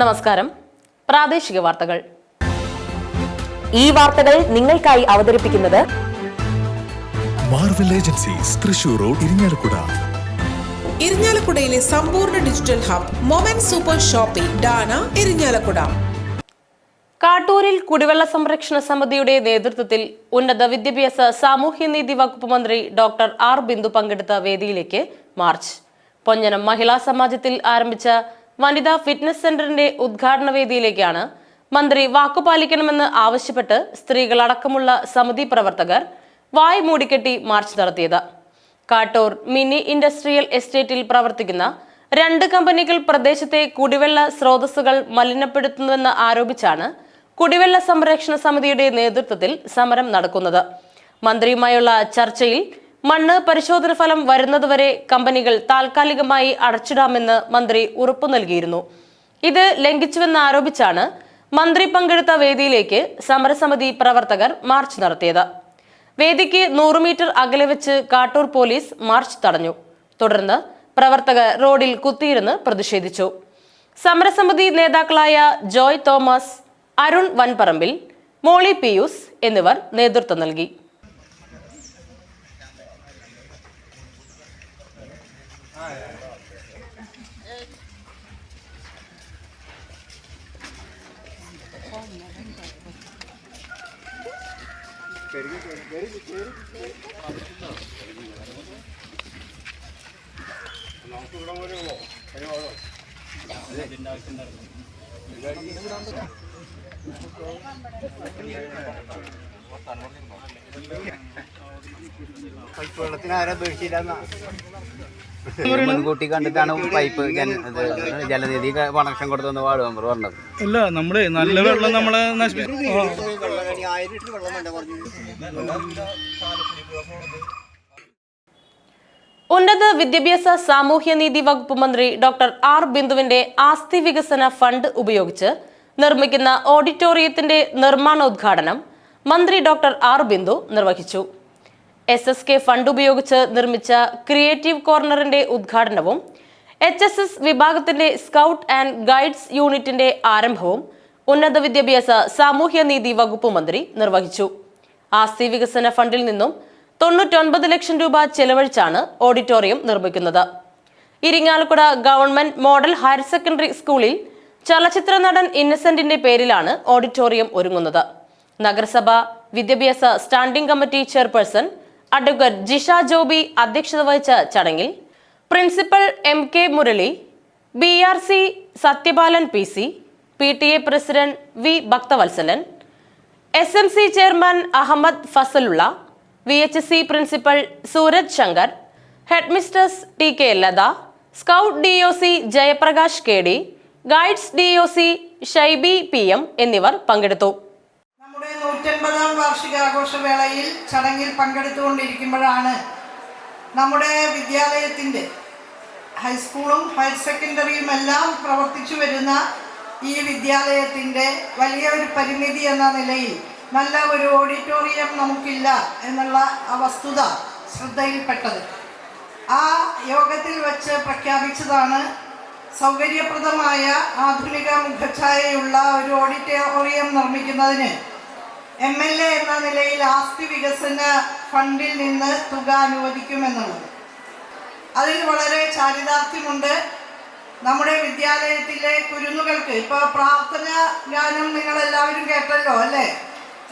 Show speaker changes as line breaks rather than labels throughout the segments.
നമസ്കാരം. പ്രാദേശിക വാർത്തകൾ.
ഈ വാർത്തകൾ നിങ്ങൾക്കായി അവതരിപ്പിക്കുന്നത്
Marvel agencies Thrissur road Irinjalakuda
ഇരിഞ്ഞാലക്കുടയിലെ സമ്പൂർണ digital hub moment super shopping Dana Irinjalakuda
കാട്ടൂരിൽ കുടിവെള്ള സംരക്ഷണ സമിതിയുടെ നേതൃത്വത്തിൽ ഉന്നത വിദ്യാഭ്യാസ സാമൂഹ്യനീതി വകുപ്പ് മന്ത്രി ഡോക്ടർ ആർ. ബിന്ദു പങ്കെടുത്ത വേദിയിലേക്ക് മാർച്ച്. പൊഞ്ഞനം മഹിളാ സമാജത്തിൽ ആരംഭിച്ച വനിതാ ഫിറ്റ്നസ് സെന്ററിന്റെ ഉദ്ഘാടന വേദിയിലേക്കാണ് മന്ത്രി വാക്കുപാലിക്കണമെന്ന് ആവശ്യപ്പെട്ട് സ്ത്രീകൾ അടക്കമുള്ള സമിതി പ്രവർത്തകർ വായ് മൂടിക്കെട്ടി മാർച്ച് നടത്തിയത്. കാട്ടൂർ മിനി ഇൻഡസ്ട്രിയൽ എസ്റ്റേറ്റിൽ പ്രവർത്തിക്കുന്ന രണ്ട് കമ്പനികൾ പ്രദേശത്തെ കുടിവെള്ള സ്രോതസ്സുകൾ മലിനപ്പെടുത്തുന്നുവെന്ന് ആരോപിച്ചാണ് കുടിവെള്ള സംരക്ഷണ സമിതിയുടെ നേതൃത്വത്തിൽ സമരം നടക്കുന്നത്. മന്ത്രിയുമായുള്ള ചർച്ചയിൽ മണ്ണ് പരിശോധന ഫലം വരുന്നതുവരെ കമ്പനികൾ താൽക്കാലികമായി അടച്ചിടാമെന്ന് മന്ത്രി ഉറപ്പു നൽകിയിരുന്നു. ഇത് ലംഘിച്ചുവെന്ന് ആരോപിച്ചാണ് മന്ത്രി പങ്കെടുത്ത വേദിയിലേക്ക് സമരസമിതി പ്രവർത്തകർ മാർച്ച് നടത്തിയത്. വേദിക്ക് നൂറ് മീറ്റർ അകലെ വെച്ച് കാട്ടൂർ പോലീസ് മാർച്ച് തടഞ്ഞു. തുടർന്ന് പ്രവർത്തകർ റോഡിൽ കുത്തിയിരുന്ന് പ്രതിഷേധിച്ചു. സമരസമിതി നേതാക്കളായ ജോയ് തോമസ് അരുൺ വൻപറമ്പിൽ മോളി പിയൂസ് എന്നിവർ നേതൃത്വം നൽകി.
പൈപ്പ് വെള്ളത്തിന് മുൻകൂട്ടി കണ്ടിട്ടാണ് പൈപ്പ് ജലനിധി കണക്ഷൻ കൊടുത്തെന്ന് വാർഡ് പറഞ്ഞത്.
അല്ല നമ്മൾ നല്ല വെള്ളം നമ്മളെ നശിപ്പിച്ചു
ഉന്നത വിദ്യാഭ്യാസ സാമൂഹ്യനീതി വകുപ്പ് മന്ത്രി ഡോക്ടർ ആർ ബിന്ദുവിന്റെ ആസ്തി വികസന ഫണ്ട് ഉപയോഗിച്ച് നിർമ്മിക്കുന്ന ഓഡിറ്റോറിയത്തിന്റെ നിർമ്മാണോദ്ഘാടനം മന്ത്രി ഡോക്ടർ ആർ ബിന്ദു നിർവഹിച്ചു. എസ് എസ് കെ ഫണ്ട് ഉപയോഗിച്ച് നിർമ്മിച്ച ക്രിയേറ്റീവ് കോർണറിന്റെ ഉദ്ഘാടനവും എച്ച് എസ് എസ് വിഭാഗത്തിന്റെ സ്കൗട്ട് ആൻഡ് ഗൈഡ്സ് യൂണിറ്റിന്റെ ആരംഭവും ഉന്നത വിദ്യാഭ്യാസ സാമൂഹ്യനീതി വകുപ്പ് മന്ത്രി നിർവഹിച്ചു. ആസ്തി വികസന ഫണ്ടിൽ നിന്നും തൊണ്ണൂറ്റൊൻപത് ലക്ഷം രൂപ ചെലവഴിച്ചാണ് ഓഡിറ്റോറിയം നിർമ്മിക്കുന്നത്. Irinjalakuda government model higher secondary സ്കൂളിൽ ചലച്ചിത്ര നടൻ ഇന്നസെന്റിന്റെ പേരിലാണ് ഓഡിറ്റോറിയം ഒരുങ്ങുന്നത്. നഗരസഭ വിദ്യാഭ്യാസ standing committee chairperson advocate Jisha Joby അധ്യക്ഷത വഹിച്ച ചടങ്ങിൽ principal M K Murali B R C Sathyapalan P C P T A president V Bhakthavathsalan S M C chairman Ahammed Fazalulla V H C principal Sooraj Shankar headmistress T K Latha scout D O C Jayaprakash K D guides D O C Shaiby P M എന്നിവർ പങ്കെടുത്തു.
നമ്മുടെ നൂറ്റൻപതാം വാർഷികാഘോഷവേളയിൽ ചടങ്ങിൽ പങ്കെടുത്തുകൊണ്ടിരിക്കുമ്പോഴാണ് നമ്മുടെ വിദ്യാലയത്തിന്റെ ഹൈസ്കൂളും higher സെക്കൻഡറിയും എല്ലാം പ്രവർത്തിച്ചു വരുന്ന ഈ വിദ്യാലയത്തിന്റെ വലിയ ഒരു പരിമിതി എന്ന നിലയിൽ നല്ല ഒരു ഓഡിറ്റോറിയം നമുക്കില്ല എന്നുള്ള ആ വസ്തുത ശ്രദ്ധയിൽപ്പെട്ടത്. ആ യോഗത്തിൽ വച്ച് പ്രഖ്യാപിച്ചതാണ് സൗകര്യപ്രദമായ ആധുനിക മുഖഛായയുള്ള ഒരു ഓഡിറ്റോറിയം നിർമ്മിക്കുന്നതിന്. എം എൽ എ എന്ന നിലയിൽ ആസ്തി വികസന ഫണ്ടിൽ നിന്ന് തുക അനുവദിക്കുമെന്നുള്ളത്. അതിൽ വളരെ ചാരിതാർത്ഥ്യമുണ്ട്. നമ്മുടെ വിദ്യാലയത്തിലെ കുരുന്നുകൾക്ക് ഇപ്പോൾ പ്രാർത്ഥന ഗാനം നിങ്ങൾ എല്ലാവരും കേട്ടല്ലോ അല്ലേ?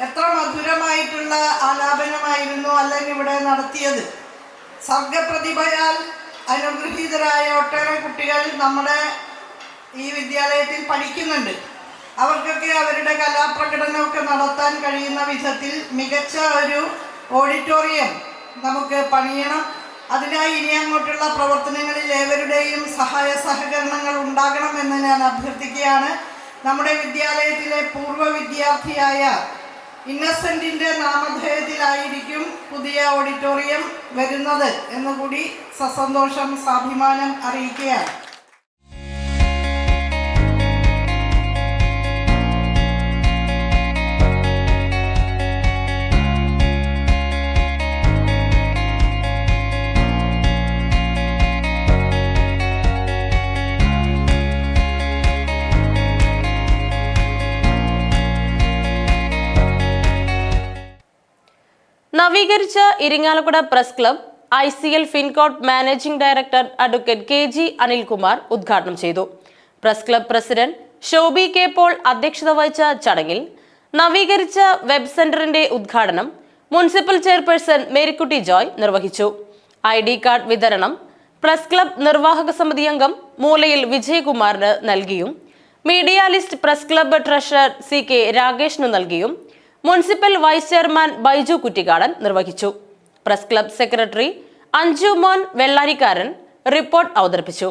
എത്ര മധുരമായിട്ടുള്ള ആലാപനമായിരുന്നു അല്ലെങ്കിൽ ഇവിടെ നടത്തിയത്. സർഗപ്രതിഭയാൽ അനുഗ്രഹീതരായ ഒട്ടേറെ കുട്ടികൾ നമ്മുടെ ഈ വിദ്യാലയത്തിൽ പഠിക്കുന്നുണ്ട്. അവർക്കൊക്കെ അവരുടെ കലാപ്രകടനമൊക്കെ നടത്താൻ കഴിയുന്ന വിധത്തിൽ മികച്ച ഒരു ഓഡിറ്റോറിയം നമുക്ക് പണിയണം. അതിനായി ഇനി അങ്ങോട്ടുള്ള പ്രവർത്തനങ്ങളിൽ ഏവരുടെയും സഹായ സഹകരണങ്ങൾ ഉണ്ടാകണമെന്ന് ഞാൻ അഭ്യർത്ഥിക്കുകയാണ്. നമ്മുടെ വിദ്യാലയത്തിലെ പൂർവ വിദ്യാർത്ഥിയായ ഇന്നസെന്റിന്റെ നാമധേയത്തിലായിരിക്കും പുതിയ ഓഡിറ്റോറിയം വരുന്നത് എന്നുകൂടി സസന്തോഷം സ്വാഭിമാനം അറിയിക്കുകയാണ്.
നവീകരിച്ച Irinjalakuda press club I C L Fincorp managing director advocate K G Anilkumar ഉദ്ഘാടനം ചെയ്തു. Press club president Shoby K Paul അധ്യക്ഷത വഹിച്ച ചടങ്ങിൽ നവീകരിച്ച വെബ് സെന്ററിന്റെ ഉദ്ഘാടനം മുനിസിപ്പൽ ചെയർപേഴ്സൺ മേരിക്കുട്ടി ജോയ് നിർവഹിച്ചു. ഐ ഡി കാർഡ് വിതരണം പ്രസ് ക്ലബ് നിർവാഹക സമിതി അംഗം മൂലയിൽ വിജയകുമാറിന് നൽകിയും media list press club treasurer C K രാകേഷിനു നൽകിയും municipal vice chairman Baiju Kuttikkadan നിർവഹിച്ചു. Press club secretary Anju Mon Vellarikkaran report അവതരിപ്പിച്ചു.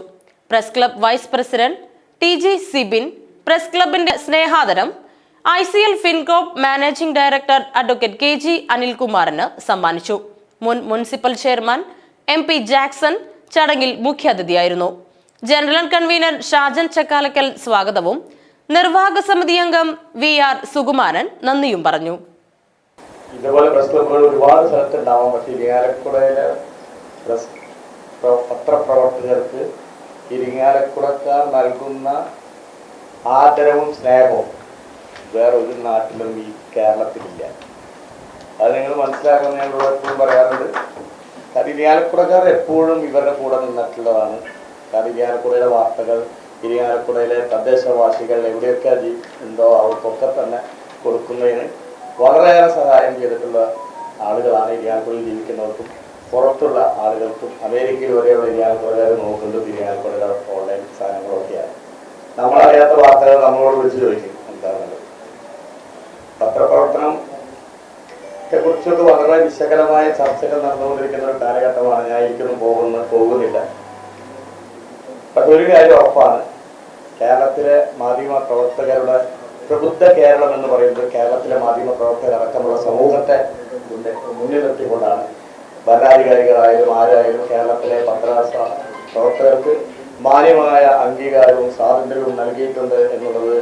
Press club vice president T G Sibin press ക്ലബിന്റെ സ്നേഹാദരം I C L Fincorp managing director advocate K G അനിൽകുമാറിന് സമ്മാനിച്ചു. മുൻ municipal chairman M P Jackson ചടങ്ങിൽ മുഖ്യാതിഥിയായിരുന്നു. General convener Shajan Chakkalakkal സ്വാഗതവും നിർവാഹക സമിതി അംഗം വി ആർ സുകുമാരൻ നന്ദിയും പറഞ്ഞു.
ഇതുപോലെ പ്രസ് ക്ലബ്ബുകൾ ഒരുപാട് സ്ഥലത്ത് ഉണ്ടാവാം പക്ഷേ ഇരിങ്ങാലക്കുടയിലെ പ്രസ് പ്ര- പത്രപ്രവർത്തകർക്ക് ഇരിങ്ങാലക്കുടക്കാർ നൽകുന്ന ആദരവും സ്നേഹവും വേറെ ഒരു നാട്ടിലും ഈ കേരളത്തിലില്ല. അത് നിങ്ങൾ മനസ്സിലാക്കുന്ന ഇവിടെ എപ്പോഴും പറയാറുണ്ട്. കാരണം ഇരിങ്ങാലക്കുടക്കാർ എപ്പോഴും ഇവരുടെ കൂടെ നിന്നിട്ടുള്ളതാണ്. കാരണം ഇരിങ്ങാലക്കുടയിലെ വാർത്തകൾ ഇരിങ്ങാലക്കുടയിലെ തദ്ദേശവാസികൾ എവിടെയൊക്കെ ഉണ്ടോ അവർക്കൊക്കെ തന്നെ കൊടുക്കുന്നതിന് വളരെയേറെ സഹായം ചെയ്തിട്ടുള്ള ആളുകളാണ് ഇരിങ്ങാലക്കുടയിൽ ജീവിക്കുന്നവർക്കും പുറത്തുള്ള ആളുകൾക്കും അമേരിക്കയിൽ വരെയുള്ള ഇരിയാലക്കുടകാർ നോക്കുന്നത് ഇരിങ്ങാലക്കുടയുടെ ഓൺലൈൻ സാധനങ്ങളൊക്കെയാണ് നമ്മളറിയാത്ത വാർത്തകൾ നമ്മളോട് വിളിച്ച് ചോദിക്കും. എന്താണെന്നുള്ളത്. പത്രപ്രവർത്തനം കുറിച്ചൊക്കെ വളരെ വിശകലമായ ചർച്ചകൾ നടന്നുകൊണ്ടിരിക്കുന്ന ഒരു കാലഘട്ടമാണ്. ഞാൻ ഇരിക്കുന്നു പോകുന്ന പോകുന്നില്ല. പക്ഷെ ഒരു കാര്യം ഉറപ്പാണ്. കേരളത്തിലെ മാധ്യമ പ്രവർത്തകരുടെ പ്രബുദ്ധ കേരളം എന്ന് പറയുന്നത് കേരളത്തിലെ മാധ്യമ പ്രവർത്തകരടക്കമുള്ള സമൂഹത്തെ മുന്നിൽ നിർത്തിക്കൊണ്ടാണ്. ഭരണാധികാരികളായാലും ആരായാലും കേരളത്തിലെ പത്ര പ്രവർത്തകർക്ക് മാന്യമായ അംഗീകാരവും സ്വാതന്ത്ര്യവും നൽകിയിട്ടുണ്ട് എന്നുള്ളത്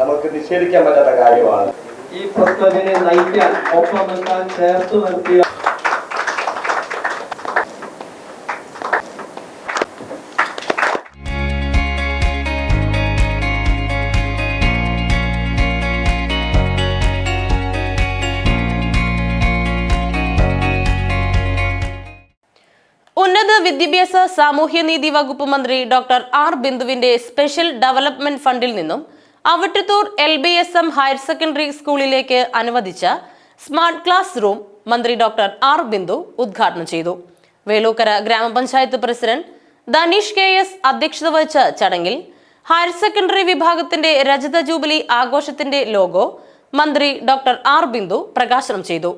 നമുക്ക് നിഷേധിക്കാൻ പറ്റാത്ത കാര്യമാണ്.
ഈ പ്രസ് ക്ലബിനെ നയിക്കാൻ ഒപ്പം നിർത്താൻ ചേർത്ത് നിർത്തിയ
വിദ്യാഭ്യാസ സാമൂഹ്യനീതി വകുപ്പ് മന്ത്രി ഡോക്ടർ ആർ ബിന്ദുവിന്റെ സ്പെഷ്യൽ ഡെവലപ്മെന്റ് ഫണ്ടിൽ നിന്നും Avittathur L B S M higher secondary സ്കൂളിലേക്ക് അനുവദിച്ച സ്മാർട്ട് ക്ലാസ് റൂം മന്ത്രി ഡോക്ടർ ആർ ബിന്ദു ഉദ്ഘാടനം ചെയ്തു. വേളൂക്കര ഗ്രാമപഞ്ചായത്ത് പ്രസിഡന്റ് ധനീഷ് കെ എസ് അധ്യക്ഷത വഹിച്ച ചടങ്ങിൽ ഹയർ സെക്കൻഡറി വിഭാഗത്തിന്റെ രജത ജൂബിലി ആഘോഷത്തിന്റെ ലോഗോ മന്ത്രി ഡോക്ടർ ആർ ബിന്ദു പ്രകാശനം ചെയ്തു.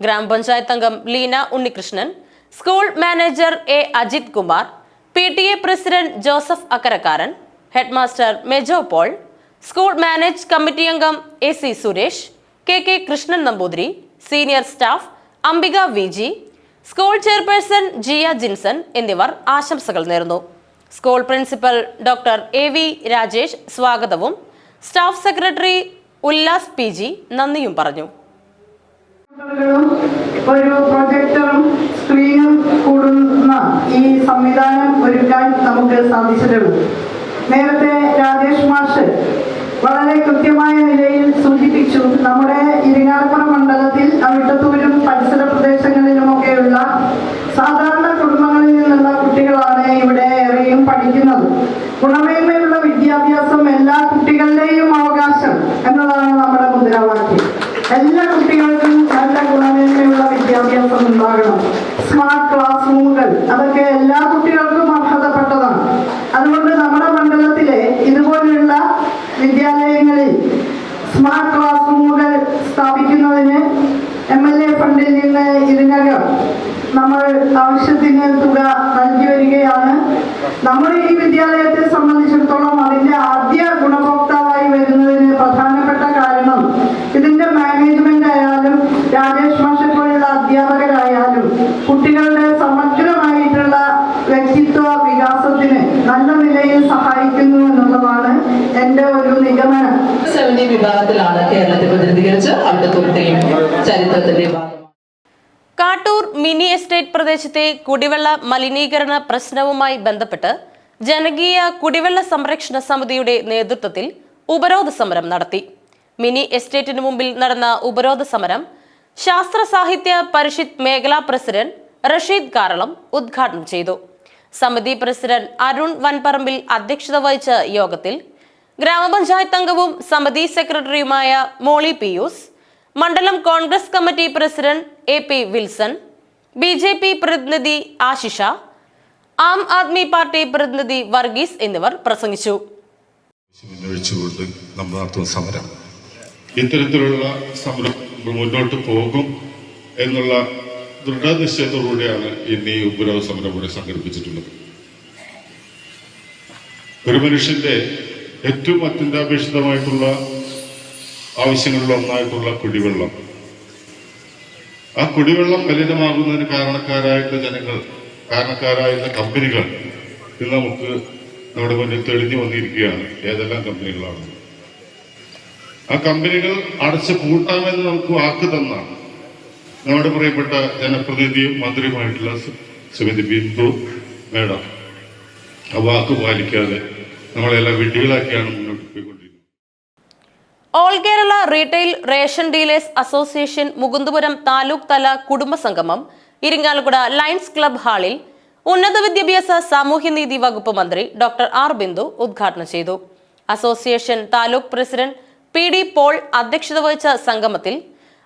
ഗ്രാമപഞ്ചായത്ത് അംഗം Leena Unnikrishnan school manager A Ajith Kumar P T A president Joseph Akkarakkaran headmaster Mejo Paul school manage committee അംഗം A C Suresh K K Krishnan Namboothiri senior staff Ambika V G school chairperson Jiya Jinson എന്നിവർ ആശംസകൾ നേർന്നു. School principal doctor A V Rajesh സ്വാഗതവും staff secretary Ullas P G നന്ദിയും പറഞ്ഞു.
ഒരു പ്രൊജക്ടറും സ്ക്രീനും കൂടുന്ന ഈ സംവിധാനം ഒരുക്കാൻ നമുക്ക് സാധിച്ചിട്ടുള്ളൂ നേരത്തെ രാജേഷ് മാഷ് വളരെ കൃത്യമായ നിലയിൽ സൂചിപ്പിച്ചു നമ്മുടെ ഇരിങ്ങാലക്കുട മണ്ഡലത്തിൽ അവിട്ടത്തൂരും പരിസര പ്രദേശങ്ങളിലുമൊക്കെയുള്ള സാധാരണ കുടുംബങ്ങളിൽ നിന്നുള്ള കുട്ടികളാണ് ഇവിടെ ഏറെയും പഠിക്കുന്നത്. ഗുണമേന്മയുള്ള വിദ്യാഭ്യാസം എല്ലാ കുട്ടികളുടെയും അവകാശം എന്നതാണ് നമ്മുടെ മുദ്രാവാക്യം എല്ലാ കുട്ടികൾക്കും നല്ല ഗുണമേന്മയുള്ള വിദ്യാഭ്യാസം ഉണ്ടാകണം സ്മാർട്ട് ക്ലാസ് റൂമുകൾ അതൊക്കെ എല്ലാ കുട്ടികൾക്കും അർഹതപ്പെട്ടതാണ് അതുകൊണ്ട് നമ്മുടെ മണ്ഡലത്തിലെ ഇതുപോലെയുള്ള വിദ്യാലയങ്ങളിൽ സ്മാർട്ട് ക്ലാസ് റൂമുകൾ സ്ഥാപിക്കുന്നതിന് എം എൽ എ ഫണ്ടിൽ നിന്ന് ഇതിനകം നമ്മൾ ആവശ്യത്തിന് തുക നൽകി വരികയാണ്. നമ്മുടെ ഈ വിദ്യാലയത്തെ
പ്രദേശത്തെ കുടിവെള്ള മലിനീകരണ പ്രശ്നവുമായി ബന്ധപ്പെട്ട് ജനകീയ കുടിവെള്ള സംരക്ഷണ സമിതിയുടെ നേതൃത്വത്തിൽ ഉപരോധ സമരം നടത്തി. മിനി എസ്റ്റേറ്റിന് മുമ്പിൽ നടന്ന ഉപരോധ സമരം ശാസ്ത്ര സാഹിത്യ പരിഷത്ത് മേഖലാ പ്രസിഡന്റ് റഷീദ് കാരളം ഉദ്ഘാടനം ചെയ്തു. സമിതി പ്രസിഡന്റ് അരുൺ വൻപറമ്പിൽ അധ്യക്ഷത വഹിച്ച യോഗത്തിൽ ഗ്രാമപഞ്ചായത്ത് അംഗവും സമിതി സെക്രട്ടറിയുമായ മോളി പിയൂസ് മണ്ഡലം Congress committee president A P Wilson B J P പ്രതിനിധി ആശിഷ ആം ആദ്മി പാർട്ടി പ്രതിനിധി വർഗീസ് എന്നിവർ പ്രസംഗിച്ചു.
നമ്മൾ സമരം. ഇത്തരത്തിലുള്ള സമരം മുന്നോട്ട് പോകും എന്നുള്ള ദൃഢനിശ്ചയത്തോടുകൂടിയാണ് ഇന്ന് ഈ ഉപരോധ സമരം ഇവിടെ സംഘടിപ്പിച്ചിട്ടുള്ളത്. ഒരു മനുഷ്യന്റെ ഏറ്റവും അത്യന്താപേക്ഷിതമായിട്ടുള്ള ആവശ്യങ്ങളിൽ ഒന്നായിട്ടുള്ള കുടിവെള്ളം ആ കുടിവെള്ളം മലിനമാകുന്നതിന് കാരണക്കാരായിട്ടുള്ള ജനങ്ങൾ കാരണക്കാരായിട്ടുള്ള കമ്പനികൾ ഇന്ന് നമുക്ക് നമ്മുടെ മുന്നിൽ തെളിഞ്ഞു വന്നിരിക്കുകയാണ്. ഏതെല്ലാം കമ്പനികളാണ്? ആ കമ്പനികൾ അടച്ച് പൂട്ടാമെന്ന് നമുക്ക് വാക്ക് തന്നാണ്. നമ്മുടെ പ്രിയപ്പെട്ട ജനപ്രതിനിധിയും മന്ത്രിയുമായിട്ടുള്ള ശ്രീ- ശ്രീമതി ബിന്ദു മേഡം ആ വാക്ക് പാലിക്കാതെ നമ്മളെല്ലാം വിഡ്ഢികളാക്കിയാണ്
all Kerala retail ration dealers association Mukundapuram taluk തല കുടുംബ സംഗമം ഇരിങ്ങാലക്കുട ലയൺസ് ക്ലബ് ഹാളിൽ ഉന്നത വിദ്യാഭ്യാസ സാമൂഹ്യനീതി വകുപ്പ് മന്ത്രി ഡോക്ടർ ആർ ബിന്ദു ഉദ്ഘാടനം ചെയ്തു. Association taluk president P D Paul അധ്യക്ഷത വഹിച്ച സംഗമത്തിൽ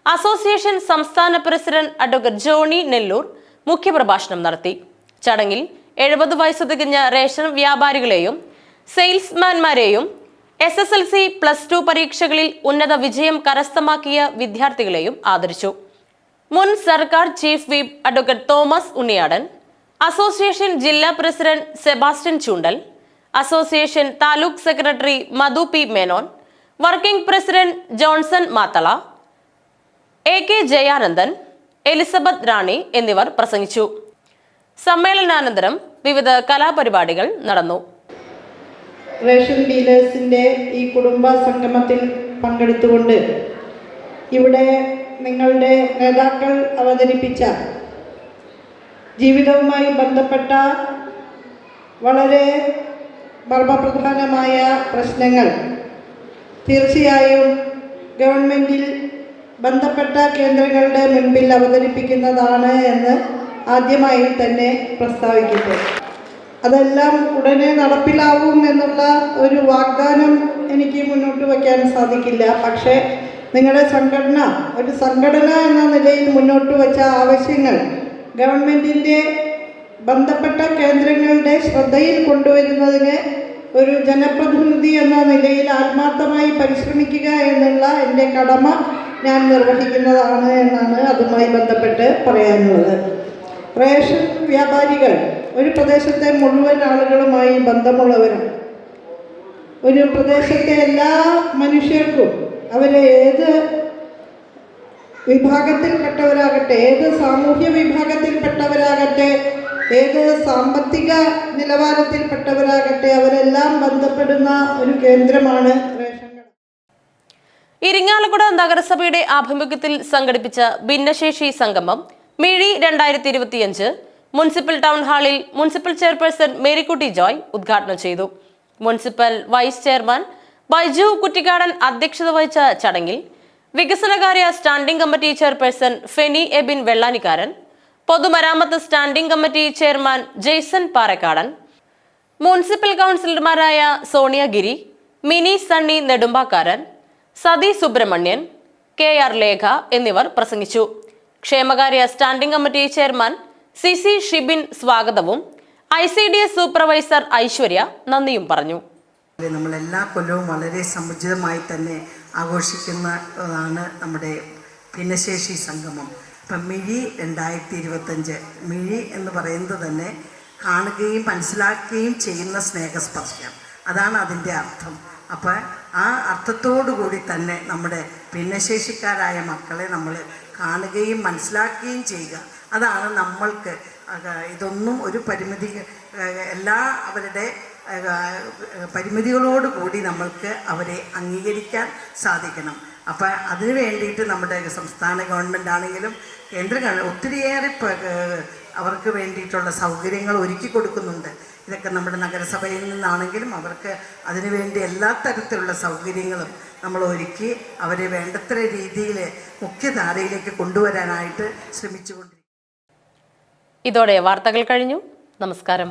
അസോസിയേഷൻ സംസ്ഥാന പ്രസിഡന്റ് അഡ്വക്കറ്റ് ജോണി നെല്ലൂർ മുഖ്യപ്രഭാഷണം നടത്തി. ചടങ്ങിൽ എഴുപത് വയസ്സ് തികഞ്ഞ റേഷൻ വ്യാപാരികളെയും സെയിൽസ്മാൻമാരെയും S S L C plus two പരീക്ഷകളിൽ ഉന്നത വിജയം കരസ്ഥമാക്കിയ വിദ്യാർത്ഥികളെയും ആദരിച്ചു. മുൻ സർക്കാർ chief whip advocate Thomas Unniyadan association ജില്ലാ president Sebastian Choondal association taluk secretary Madhu P Menon working president Johnson Mathala A K Jayanandan Elizabeth Rani എന്നിവർ പ്രസംഗിച്ചു. സമ്മേളനാനന്തരം വിവിധ കലാപരിപാടികൾ നടന്നു.
റേഷൻ ഡീലേഴ്സിന്റെ ഈ കുടുംബ സംഗമത്തിൽ പങ്കെടുത്തുകൊണ്ട് ഇവിടെ നിങ്ങളുടെ നേതാക്കൾ അവതരിപ്പിച്ച ജീവിതവുമായി ബന്ധപ്പെട്ട വളരെ മർമ്മപ്രധാനമായ പ്രശ്നങ്ങൾ തീർച്ചയായും ഗവൺമെന്റിൽ ബന്ധപ്പെട്ട കേന്ദ്രങ്ങളുടെ മുൻപിൽ അവതരിപ്പിക്കുന്നതാണ് എന്ന് ആദ്യമായി തന്നെ പ്രസ്താവിക്കട്ടെ. അതെല്ലാം ഉടനെ നടപ്പിലാവും എന്നുള്ള ഒരു വാഗ്ദാനം എനിക്ക് മുന്നോട്ട് വയ്ക്കാൻ സാധിക്കില്ല. പക്ഷേ നിങ്ങളുടെ സംഘടന ഒരു സംഘടന എന്ന നിലയിൽ മുന്നോട്ട് വച്ച ആവശ്യങ്ങൾ ഗവൺമെന്റിന്റെ ബന്ധപ്പെട്ട കേന്ദ്രങ്ങളുടെ ശ്രദ്ധയിൽ കൊണ്ടുവരുന്നതിന് ഒരു ജനപ്രതിനിധി എന്ന നിലയിൽ ആത്മാർത്ഥമായി പരിശ്രമിക്കുക എന്നുള്ള എന്റെ കടമ ഞാൻ നിർവഹിക്കുന്നതാണ് എന്നാണ് അതുമായി ബന്ധപ്പെട്ട് പറയാനുള്ളത്. റേഷൻ വ്യാപാരികൾ ഒരു പ്രദേശത്തെ മുഴുവൻ ആളുകളുമായി ബന്ധമുള്ളവരും. ഒരു പ്രദേശത്തെ എല്ലാ മനുഷ്യർക്കും അവരെ ഏത് വിഭാഗത്തിൽപ്പെട്ടവരാകട്ടെ ഏത് സാമൂഹ്യ വിഭാഗത്തിൽപ്പെട്ടവരാകട്ടെ ഏത് സാമ്പത്തിക നിലവാരത്തിൽപ്പെട്ടവരാകട്ടെ അവരെല്ലാം ബന്ധപ്പെടുന്ന ഒരു കേന്ദ്രമാണ്
ഇരിങ്ങാലക്കുട നഗരസഭയുടെ ആഭിമുഖ്യത്തിൽ സംഘടിപ്പിച്ച ഭിന്നശേഷി സംഗമം മിഴി രണ്ടായിരത്തി ഇരുപത്തിയഞ്ച് മുനിസിപ്പൽ ടൗൺ ഹാളിൽ മുനിസിപ്പൽ ചെയർപേഴ്സൺ മേരിക്കുട്ടി ജോയ് ഉദ്ഘാടനം ചെയ്തു. Municipal vice chairman Baiju Kuttikkadan അധ്യക്ഷത വഹിച്ച ചടങ്ങിൽ വികസനകാര്യ standing committee chairperson Feni Ebin Vellanikkaran പൊതുമരാമത്ത് standing committee chairman Jaison Parakkadan municipal കൗൺസിലർമാരായ സോണിയ ഗിരി മിനി സണ്ണി നെടുമ്പാക്കാരൻ സതി സുബ്രഹ്മണ്യൻ കെ ആർ ലേഖ എന്നിവർ പ്രസംഗിച്ചു. ക്ഷേമകാര്യ standing committee chairman C C Shibin സ്വാഗതവും I C D S supervisor Aishwarya നന്ദിയും പറഞ്ഞു.
നമ്മൾ എല്ലാ കൊല്ലവും വളരെ സമുചിതമായി തന്നെ ആഘോഷിക്കുന്നതാണ് നമ്മുടെ ഭിന്നശേഷി സംഗമം. ഇപ്പം മിഴി രണ്ടായിരത്തി ഇരുപത്തഞ്ച് മിഴി എന്ന് പറയുന്നത് തന്നെ കാണുകയും മനസ്സിലാക്കുകയും ചെയ്യുന്ന സ്നേഹസ്പർശം. അതാണ് അതിന്റെ അർത്ഥം. അപ്പോൾ ആ അർത്ഥത്തോടു കൂടി തന്നെ നമ്മുടെ ഭിന്നശേഷിക്കാരായ മക്കളെ നമ്മൾ കാണുകയും മനസ്സിലാക്കുകയും ചെയ്യുക. അതാണ് നമ്മൾക്ക് ഇതൊന്നും ഒരു പരിമിതി എല്ലാ അവരുടെ പരിമിതികളോട് കൂടി നമ്മൾക്ക് അവരെ അംഗീകരിക്കാൻ സാധിക്കണം. അപ്പം അതിനു വേണ്ടിയിട്ട് നമ്മുടെ സംസ്ഥാന ഗവൺമെന്റ് ആണെങ്കിലും കേന്ദ്ര ഒത്തിരിയേറെ അവർക്ക് വേണ്ടിയിട്ടുള്ള സൗകര്യങ്ങൾ ഒരുക്കി കൊടുക്കുന്നുണ്ട്. ഇതൊക്കെ നമ്മുടെ നഗരസഭയിൽ നിന്നാണെങ്കിലും അവർക്ക് അതിനുവേണ്ടി എല്ലാ തരത്തിലുള്ള സൗകര്യങ്ങളും നമ്മൾ ഒരുക്കി അവരെ വേണ്ടത്ര രീതിയിൽ മുഖ്യധാരയിലേക്ക് കൊണ്ടുവരാനായിട്ട് ശ്രമിച്ചുകൊണ്ടിരിക്കും
ഇതോടെ വാർത്തകൾ കഴിഞ്ഞു. നമസ്കാരം.